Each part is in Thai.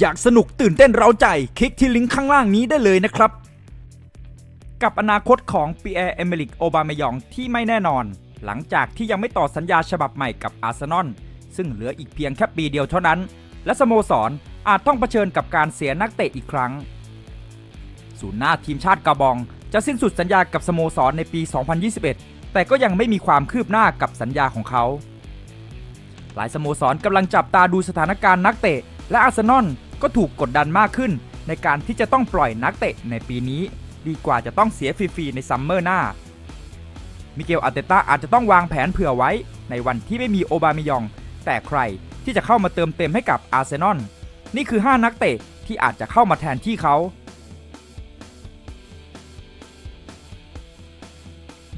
อยากสนุกตื่นเต้นเร้าใจ คลิกที่ลิงก์ข้างล่างนี้ได้เลยนะครับ กับอนาคตของปีแอร์เอเมริกโอบามายองที่ไม่แน่นอน หลังจากที่ยังไม่ต่อสัญญาฉบับใหม่กับอาร์เซนอลซึ่งเหลืออีกเพียงแค่ปีเดียวเท่านั้น และสโมสรอาจต้องเผชิญกับการเสียนักเตะอีกครั้งศูนย์หน้าทีมชาติกาบอง จะสิ้นสุดสัญญากับสโมสรในปี 2021 แต่ก็ยังไม่มีความคืบหน้ากับสัญญาของเขา หลายสโมสรกำลังจับตาดูสถานการณ์นักเตะและอาร์เซนอล ก็ถูกกดดันมากขึ้น ในการที่จะต้องปล่อยนักเตะในปีนี้ ดีกว่าจะต้องเสียฟรีๆในซัมเมอร์หน้า มิเกลอาเตต้าอาจจะต้องวางแผนเผื่อไว้ ในวันที่ไม่มีโอบามายอง แต่ใครที่จะเข้ามาเติมเต็มให้กับอาร์เซนอลนี่คือ 5 นักเตะที่อาจจะเข้ามาแทนที่เขา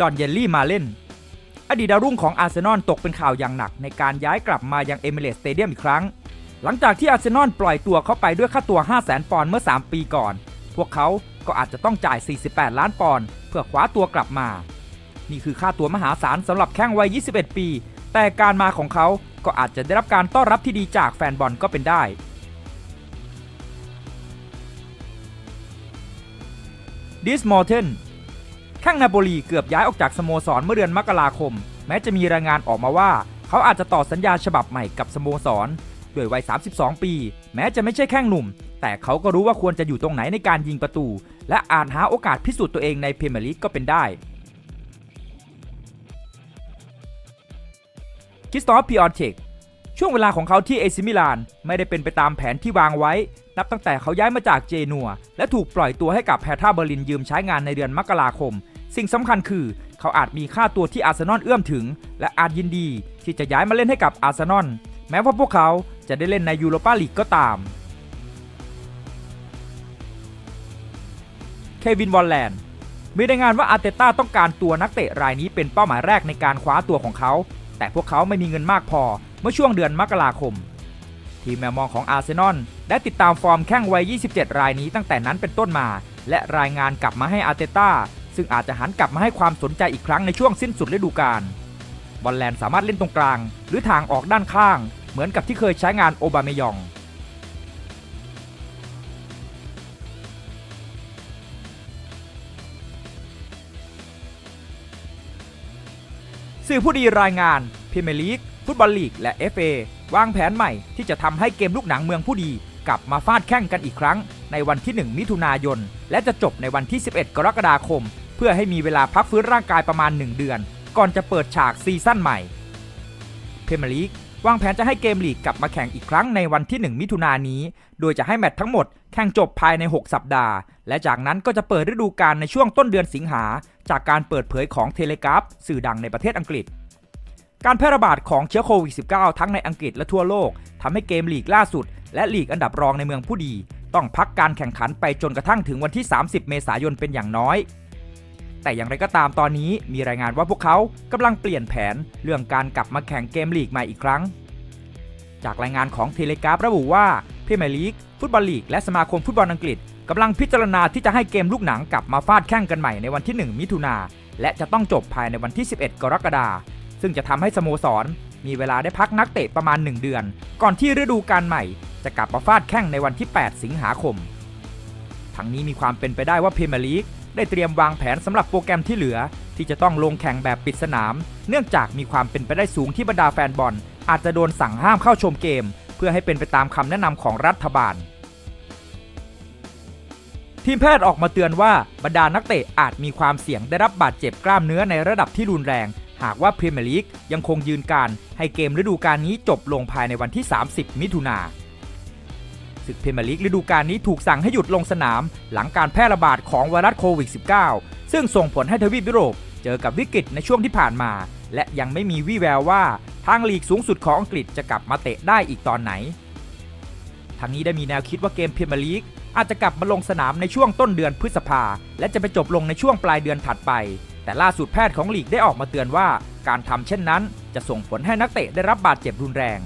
ดอนเยลลี่มาเล่น อดีตดาวรุ่งของอาร์เซนอลตกเป็นข่าวอย่างหนักในการย้ายกลับมายังเอมิเรตสเตเดียมอีกครั้ง หลังจากที่อาร์เซนอลปล่อยตัวเข้าไปด้วยค่าตัว 5 0 0 0 0 0 ปอนด์เมื่อ 3 ปีก่อน พวกเขาก็อาจจะต้องจ่าย 48 ล้านปอนด์เพื่อคว้าตัวกลับมา นี่คือค่าตัวมหาศาลสำหรับแข้งวัย 21 ปี แต่การมาของเขาก็อาจจะได้รับการต้อนรับที่ดีจากแฟนบอลก็เป็นได้ ดิสมอร์เทนแข้งนาโปลีเกือบย้ายออกจากสโมสรเมื่อเดือนมกราคม แม้จะมีรายงานออกมาว่า เขาอาจจะต่อสัญญาฉบับใหม่กับสโมสร ด้วยวัย 32 ปี แม้จะไม่ใช่แข้งหนุ่ม แต่เขาก็รู้ว่าควรจะอยู่ตรงไหนในการยิงประตู และอาจหาโอกาสพิสูจน์ตัวเองในพรีเมียร์ลีกก็เป็นได้คริสตอฟพิออนเชกช่วงเวลาของเขาที่เอซิมิลานไม่ได้เป็นไปตามแผนที่วางไว้ นับตั้งแต่เขาย้ายมาจากเจนัว และถูกปล่อยตัวให้กับแพท่าเบอร์ลินยืมใช้งานในเดือนมกราคม สิ่งสำคัญคือ เขาอาจมีค่าตัวที่อาร์เซนอลเอื้อมถึง และอาจยินดีที่จะย้ายมาเล่นให้กับอาร์เซนอลแม้ว่าพวกเขา จะได้เล่นในยูโรปาลีกก็ตาม เควินวอลแลนด์มีรายงานว่าอาร์เตต้าต้องการตัวนักเตะรายนี้เป็นเป้าหมายแรกในการคว้าตัวของเขา แต่พวกเขาไม่มีเงินมากพอเมื่อช่วงเดือนมกราคม ทีมแมวมองของอาร์เซนอลได้ติดตามฟอร์มแข้งวัย 27 รายนี้ตั้งแต่นั้นเป็นต้นมา และรายงานกลับมาให้อาร์เตต้าซึ่งอาจจะหันกลับมาให้ความสนใจอีกครั้งในช่วงสิ้นสุดฤดูกาลบอลแลนด์สามารถเล่นตรงกลาง หรือทางออกด้านข้าง เหมือนกับที่เคยใช้งานโอบามายอง สื่อผู้ดีรายงานพรีเมียร์ลีก ฟุตบอลลีก และ FA วางแผนใหม่ที่จะทำให้เกมลูกหนังเมืองผู้ดี กลับมาฟาดแข่งกันอีกครั้ง ในวันที่ 1 มิถุนายน และจะจบในวันที่ 11 กรกฎาคม เพื่อให้มีเวลาพักฟื้นร่างกายประมาณ 1 เดือน ก่อนจะเปิดฉากซีซั่นใหม่พรีเมียร์ลีก วางแผนจะให้เกมลีกกลับมาแข่งอีกครั้งในวันที่ 1 มิถุนายนนี้ โดยจะให้แมตช์ทั้งหมดแข่งจบภายใน 6 สัปดาห์ และจากนั้นก็จะเปิดฤดูกาลในช่วงต้นเดือนสิงหา จากการเปิดเผยของเทเลกราฟสื่อดังในประเทศอังกฤษ การแพร่ระบาดของเชื้อโควิด -19 ทั้งในอังกฤษและทั่วโลกทำให้เกมลีกล่าสุด และลีกอันดับรองในเมืองผู้ดี ต้องพักการแข่งขันไปจนกระทั่งถึงวันที่ 30 เมษายนเป็นอย่างน้อย แต่อย่างไรก็ตามตอนนี้มีรายงานว่าพวกเขากำลังเปลี่ยนแผนเรื่องการกลับมาแข่งเกมลีกใหม่อีกครั้ง จากรายงานของเทเลกราฟระบุว่าพรีเมียร์ลีก ฟุตบอลลีก และสมาคมฟุตบอลอังกฤษกำลังพิจารณาที่จะให้เกมลูกหนังกลับมาฟาดแข่งกันใหม่ในวันที่ 1 มิถุนา และจะต้องจบภายในวันที่ 11 กรกฎาคม ซึ่งจะทำให้สโมสร มีเวลาได้พักนักเตะประมาณ 1 เดือน ก่อนที่ฤดูกาลใหม่ จะกลับมาฟาดแข่งในวันที่ 8 สิงหาคม ทั้งนี้มีความเป็นไปได้ว่าพรีเมียร์ลีก ได้เตรียมวางแผนสำหรับโปรแกรมที่เหลือ ที่จะต้องลงแข่งแบบปิดสนาม เนื่องจากมีความเป็นไปได้สูงที่บรรดาแฟนบอล อาจจะโดนสั่งห้ามเข้าชมเกม เพื่อให้เป็นไปตามคำแนะนำของรัฐบาล ทีมแพทย์ออกมาเตือนว่าบรรดานักเตะอาจมีความเสี่ยงได้รับบาดเจ็บกล้ามเนื้อในระดับที่รุนแรง หากว่าพรีเมียร์ลีกยังคงยืนการให้เกมฤดูกาลนี้จบลงภายในวันที่ 30 มิถุนา ศึกเพรีเมลีกฤดูกาลนี้ถูกสั่งให้หยุดลงสนาม หลังการแพร่ระบาดของไวรัสโควิด -19 ซึ่งส่งผลให้ทวีปยุโรป เจอกับวิกฤตในช่วงที่ผ่านมา และยังไม่มีวี่แววว่าทางลีกสูงสุดของอังกฤษจะกลับมาเตะได้อีกตอนไหน ทางนี้ได้มีแนวคิดว่าเกมเพรีเมลีกอาจจะกลับมาลงสนามในช่วงต้นเดือนพฤษภา และจะไปจบลงในช่วงปลายเดือนถัดไป แต่ล่าสุดแพทย์ของลีกได้ออกมาเตือนว่า การทำเช่นนั้น จะส่งผลให้นักเตะได้รับบาดเจ็บรุนแรง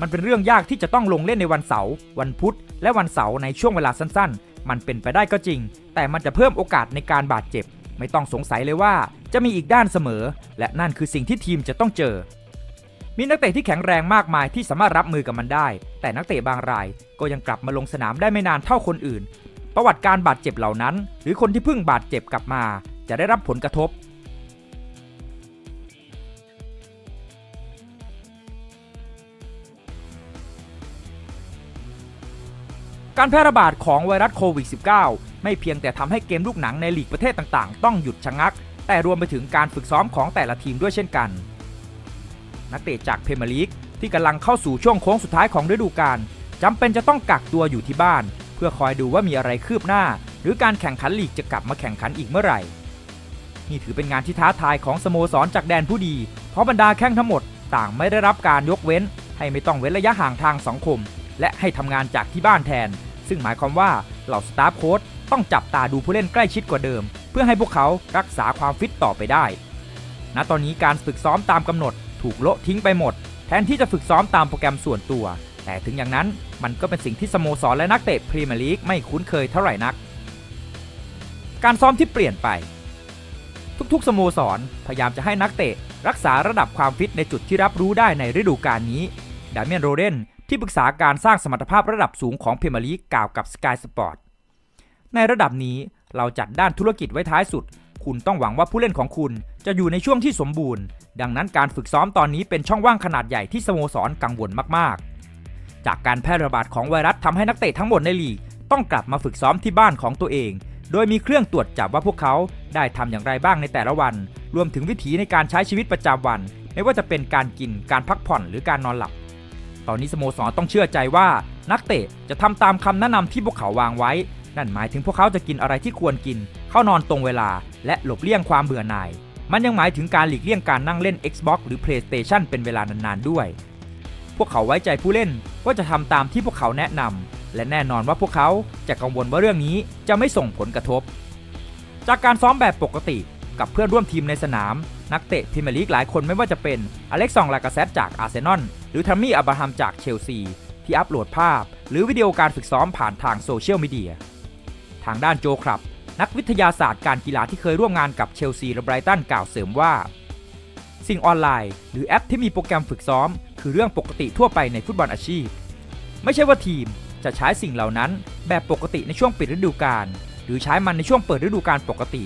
มันเป็นเรื่องยากที่จะต้องลงเล่นในวันเสาร์วันพุธ และวันเสาร์ในช่วงเวลาสั้นๆ มันเป็นไปได้ก็จริง แต่มันจะเพิ่มโอกาสในการบาดเจ็บ ไม่ต้องสงสัยเลยว่าจะมีอีกด้านเสมอ และนั่นคือสิ่งที่ทีมจะต้องเจอ มีนักเตะที่แข็งแรงมากมายที่สามารถรับมือกับมันได้ แต่นักเตะบางรายก็ยังกลับมาลงสนามได้ไม่นานเท่าคนอื่น ประวัติการบาดเจ็บเหล่านั้น หรือคนที่เพิ่งบาดเจ็บกลับมา จะได้รับผลกระทบ การแพร่ระบาดของไวรัสโควิด -19 ไม่เพียงแต่ทำให้เกมลูกหนังในลีกประเทศต่างๆ ต้องหยุดชะงัก แต่รวมไปถึงการฝึกซ้อมของแต่ละทีมด้วยเช่นกัน นักเตะจากเพมลีกที่กำลังเข้าสู่ช่วงโค้งสุดท้ายของฤดูกาลจำเป็นจะต้องกักตัวอยู่ที่บ้าน เพื่อคอยดูว่ามีอะไรคืบหน้า หรือการแข่งขันลีกจะกลับมาแข่งขันอีกเมื่อไหร่ นี่ถือเป็นงานที่ท้าทายของสโมสรจากแดนผู้ดี เพราะบรรดาแข้งทั้งหมด ต่างไม่ได้รับการยกเว้น ให้ไม่ต้องเว้นระยะห่างทางสังคม และให้ทำงานจากที่บ้านแทน ซึ่งหมายความว่าเหล่าสตาฟโค้ชต้องจับตาดูผู้เล่นใกล้ชิดกว่าเดิม เพื่อให้พวกเขารักษาความฟิตต่อไปได้ ณ ตอนนี้การฝึกซ้อมตามกำหนด ถูกโละทิ้งไปหมด แทนที่จะฝึกซ้อมตามโปรแกรมส่วนตัว แต่ถึงอย่างนั้นมันก็เป็นสิ่งที่สโมสรและนักเตะพรีเมียร์ลีกไม่คุ้นเคยเท่าไหร่นัก การซ้อมที่เปลี่ยนไป ทุกๆ สโมสรพยายามจะให้นักเตะรักษาระดับความฟิตในจุดที่รับรู้ได้ในฤดูกาลนี้ ดามิเอนโรเดน ที่ปรึกษาการสร้างสมรรถภาพระดับสูงของเพมียร์ลีกล่าวกับ Sky Sport ในระดับนี้เราจัดด้านธุรกิจไว้ท้ายสุด คุณต้องหวังว่าผู้เล่นของคุณจะอยู่ในช่วงที่สมบูรณ์ ดังนั้นการฝึกซ้อมตอนนี้เป็นช่องว่างขนาดใหญ่ที่สโมสรกังวลมากๆ จากการแพร่ระบาดของไวรัสทำให้นักเตะทั้งหมดในลีกต้องกลับมาฝึกซ้อมที่บ้านของตัวเอง โดยมีเครื่องตรวจจับว่าพวกเขาได้ทำอย่างไรบ้างในแต่ละวัน รวมถึงวิถีในการใช้ชีวิตประจำวัน ไม่ว่าจะเป็นการกิน การพักผ่อนหรือการนอนหลับ ตอนนี้สโมสรต้องเชื่อใจว่านักเตะจะทำตามคำแนะนำที่พวกเขาวางไว้ นั่นหมายถึงพวกเขาจะกินอะไรที่ควรกิน เข้านอนตรงเวลา และหลบเลี่ยงความเบื่อหน่าย มันยังหมายถึงการหลีกเลี่ยงการนั่งเล่น Xbox หรือ PlayStation เป็นเวลานานๆด้วย พวกเขาไว้ใจผู้เล่นว่าจะทำตามที่พวกเขาแนะนำและแน่นอนว่าพวกเขาจะกังวลว่าเรื่องนี้จะไม่ส่งผลกระทบ จากการซ้อมแบบปกติ กับเพื่อนร่วมทีมในสนาม นักเตะพรีเมียร์ลีกหลายคนไม่ว่าจะเป็นอเล็กซองลากาเซตจากอาร์เซนอลหรือทัมมี่อับราฮัมจากเชลซี ที่อัปโหลดภาพ หรือวิดีโอการฝึกซ้อมผ่านทางโซเชียลมีเดียทางด้านโจครับนักวิทยาศาสตร์การกีฬาที่เคยร่วมงานกับเชลซีและไบรตันกล่าวเสริมว่า สิ่งออนไลน์ หรือแอปที่มีโปรแกรมฝึกซ้อม คือเรื่องปกติทั่วไปในฟุตบอลอาชีพ ไม่ใช่ว่าทีมจะใช้สิ่งเหล่านั้นแบบปกติในช่วงปิดฤดูกาลหรือใช้มันในช่วงเปิดฤดูกาลปกติ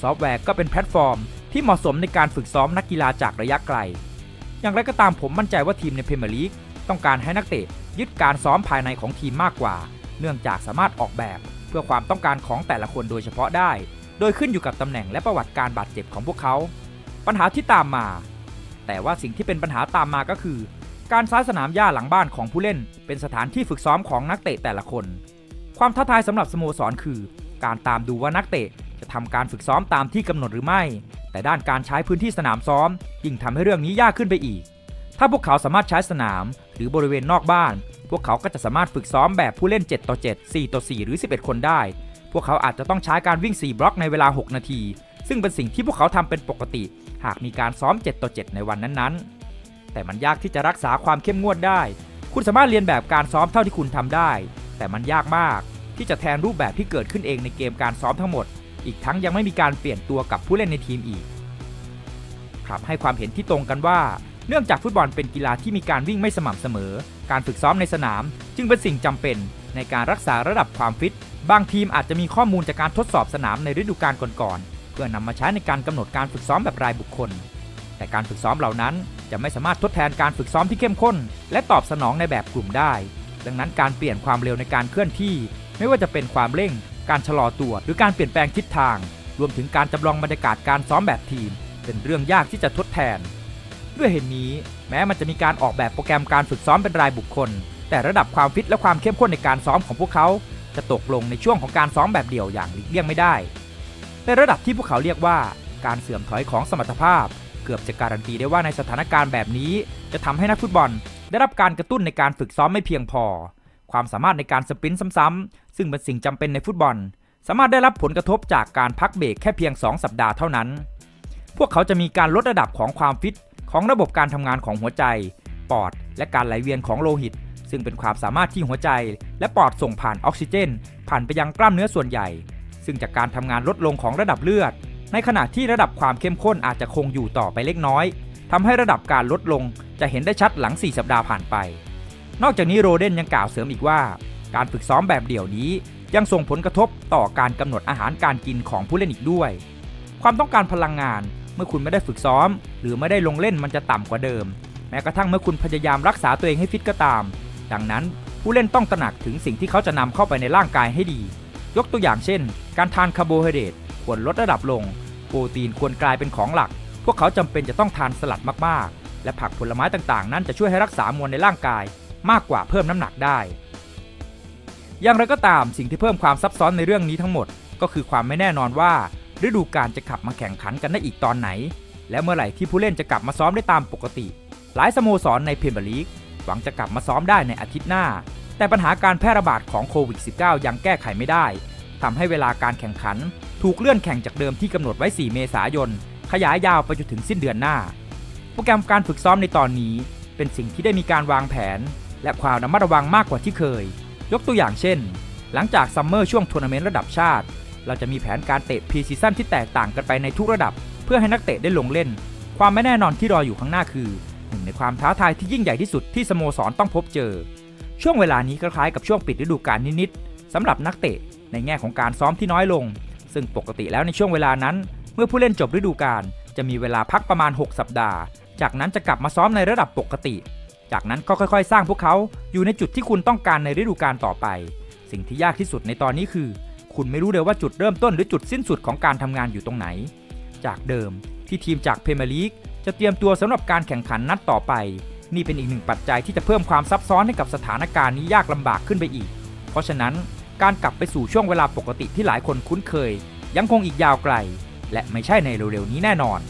ซอฟต์แวร์ก็เป็นแพลตฟอร์ม ที่เหมาะสมในการฝึกซ้อมนักกีฬาจากระยะไกล อย่างไรก็ตามผมมั่นใจว่าทีมในพรีเมียร์ลีกต้องการให้นักเตะยึดการซ้อมภายในของทีมมากกว่า เนื่องจากสามารถออกแบบเพื่อความต้องการของแต่ละคนโดยเฉพาะได้ โดยขึ้นอยู่กับตำแหน่งและประวัติการบาดเจ็บของพวกเขา ปัญหาที่ตามมา แต่ว่าสิ่งที่เป็นปัญหาตามมาก็คือ การซ้ายสนามหญ้าหลังบ้านของผู้เล่น เป็นสถานที่ฝึกซ้อมของนักเตะแต่ละคน ความท้าทายสำหรับสโมสรคือ การตามดูว่านักเตะ ทำการฝึกซ้อมตามที่กำหนดหรือไม่ แต่ด้านการใช้พื้นที่สนามซ้อมยิ่งทำให้เรื่องนี้ยากขึ้นไปอีก ถ้าพวกเขาสามารถใช้สนาม หรือบริเวณนอกบ้าน พวกเขาก็จะสามารถฝึกซ้อมแบบผู้เล่น 7 ต่อ 7 4 ต่อ 4 หรือ 11 คนได้ พวกเขาอาจจะต้องใช้การวิ่ง 4 บล็อกในเวลา 6 นาที ซึ่งเป็นสิ่งที่พวกเขาทำเป็นปกติ หากมีการซ้อม 7 ต่อ 7 ในวันนั้นๆ แต่มันยากที่จะรักษาความเข้มงวดได้ คุณสามารถเรียนแบบการซ้อมเท่าที่คุณทำได้ แต่มันยากมากที่จะแทนรูปแบบที่เกิดขึ้นเองในเกมการซ้อมทั้งหมด อีกทั้งยังไม่มีการเปลี่ยนตัวกับผู้เล่นในทีมอีกครับให้ความเห็นที่ตรงกันว่า เนื่องจากฟุตบอลเป็นกีฬาที่มีการวิ่งไม่สม่ำเสมอ การฝึกซ้อมในสนาม จึงเป็นสิ่งจำเป็น ในการรักษาระดับความฟิต บางทีมอาจจะมีข้อมูลจากการทดสอบสนามในฤดูกาลก่อนๆเพื่อนำมาใช้ในการกำหนดการฝึกซ้อมแบบรายบุคคล แต่การฝึกซ้อมเหล่านั้นจะไม่สามารถทดแทนการฝึกซ้อมที่เข้มข้น และตอบสนองในแบบกลุ่มได้ ดังนั้นการเปลี่ยนความเร็วในการเคลื่อนที่ ไม่ว่าจะเป็นความเร่ง การชะลอตัวหรือการเปลี่ยนแปลงทิศทาง รวมถึงการจำลองบรรยากาศการซ้อมแบบทีม เป็นเรื่องยากที่จะทดแทน ด้วยเหตุนนี้ แม้มันจะมีการออกแบบโปรแกรมการฝึกซ้อมเป็นรายบุคคล แต่ระดับความฟิตและความเข้มข้นในการซ้อมของพวกเขา จะตกลงในช่วงของการซ้อมแบบเดี่ยวอย่างหลีกเลี่ยงไม่ได้ ในระดับที่พวกเขาเรียกว่า การเสื่อมถอยของสมรรถภาพ เกือบจะการันตีได้ว่าในสถานการณ์แบบนี้ จะทำให้นักฟุตบอล ได้รับการกระตุ้นในการฝึกซ้อมไม่เพียงพอ ความสามารถในการสปรินต์ซ้ำๆซึ่งเป็นสิ่งจำเป็นในฟุตบอล สามารถได้รับผลกระทบจากการพักเบรกแค่เพียง 2 สัปดาห์เท่านั้น พวกเขาจะมีการลดระดับของความฟิตของระบบการทำงานของหัวใจ ปอด และการไหลเวียนของโลหิต ซึ่งเป็นความสามารถที่หัวใจ และปอดส่งผ่านออกซิเจน ผ่านไปยังกล้ามเนื้อส่วนใหญ่ ซึ่งจากการทำงานลดลงของระดับเลือด ในขณะที่ระดับความเข้มข้นอาจจะคงอยู่ต่อไปเล็กน้อยทำให้ระดับการลดลงจะเห็นได้ชัดหลัง 4 สัปดาห์ผ่านไป นอกจากนี้โรเดนยังกล่าวเสริมอีกว่า การฝึกซ้อมแบบเดี่ยวนี้ยังส่งผลกระทบต่อการกำหนดอาหารการกินของผู้เล่นอีกด้วย ความต้องการพลังงานเมื่อคุณไม่ได้ฝึกซ้อม หรือไม่ได้ลงเล่นมันจะต่ำกว่าเดิม แม้กระทั่งเมื่อคุณพยายามรักษาตัวเองให้ฟิตก็ตาม ดังนั้นผู้เล่นต้องตระหนักถึงสิ่งที่เขาจะนำเข้าไปในร่างกายให้ดี ยกตัวอย่างเช่น การทานคาร์โบไฮเดรตควรลดระดับลง โปรตีนควรกลายเป็นของหลัก พวกเขาจำเป็นจะต้องทานสลัดมากๆ และผักผลไม้ต่างๆ นั้นจะช่วยให้รักษามวลในร่างกาย มากกว่าเพิ่มน้ำหนักได้ อย่างไรก็ตามสิ่งที่เพิ่มความซับซ้อนในเรื่องนี้ทั้งหมด ก็คือความไม่แน่นอนว่าฤดูกาลจะขับมาแข่งขันกันได้อีกตอนไหน และเมื่อไหร่ที่ผู้เล่นจะกลับมาซ้อมได้ตามปกติ หลายสโมสรในพรีเมียร์ลีกหวังจะกลับมาซ้อมได้ในอาทิตย์หน้า แต่ปัญหาการแพร่ระบาดของโควิด -19 ยังแก้ไขไม่ได้ทำให้เวลาการแข่งขัน ถูกเลื่อนแข่งจากเดิมที่กำหนดไว้ 4 เมษายน ขยายยาวไปจนถึงสิ้นเดือนหน้า โปรแกรมการฝึกซ้อมในตอนนี้ เป็นสิ่งที่ได้มีการวางแผน และความระมัดระวังมากกว่าที่เคย ยกตัวอย่างเช่น หลังจากซัมเมอร์ช่วงทัวร์นาเมนต์ระดับชาติ เราจะมีแผนการเตะพรีซีซั่นที่แตกต่างกันไปในทุกระดับ เพื่อให้นักเตะได้ลงเล่น ความไม่แน่นอนที่รออยู่ข้างหน้าคือหนึ่งในความท้าทายที่ยิ่งใหญ่ที่สุดที่สโมสรต้องพบเจอ ช่วงเวลานี้คล้ายๆกับช่วงปิดฤดูกาลนิดๆสำหรับนักเตะในแง่ของการซ้อมที่น้อยลง ซึ่งปกติแล้วในช่วงเวลานั้น เมื่อผู้เล่นจบฤดูกาลจะมีเวลาพักประมาณ 6 สัปดาห์ จากนั้นจะกลับมาซ้อมในระดับปกติ จากนั้นก็ค่อยๆ สร้างพวกเขาอยู่ในจุดที่คุณต้องการในฤดูกาลต่อไป สิ่งที่ยากที่สุดในตอนนี้คือ คุณไม่รู้เลยว่าจุดเริ่มต้นหรือจุดสิ้นสุดของการทำงานอยู่ตรงไหน จากเดิมที่ทีมจากเพเมียร์ลีกจะเตรียมตัวสำหรับการแข่งขันนัดต่อไป นี่เป็นอีกหนึ่งปัจจัยที่จะเพิ่มความซับซ้อนให้กับสถานการณ์นี้ยากลำบากขึ้นไปอีก เพราะฉะนั้นการกลับไปสู่ช่วงเวลาปกติที่หลายคนคุ้นเคย ยังคงอีกยาวไกล และไม่ใช่ในเร็วๆนี้แน่นอน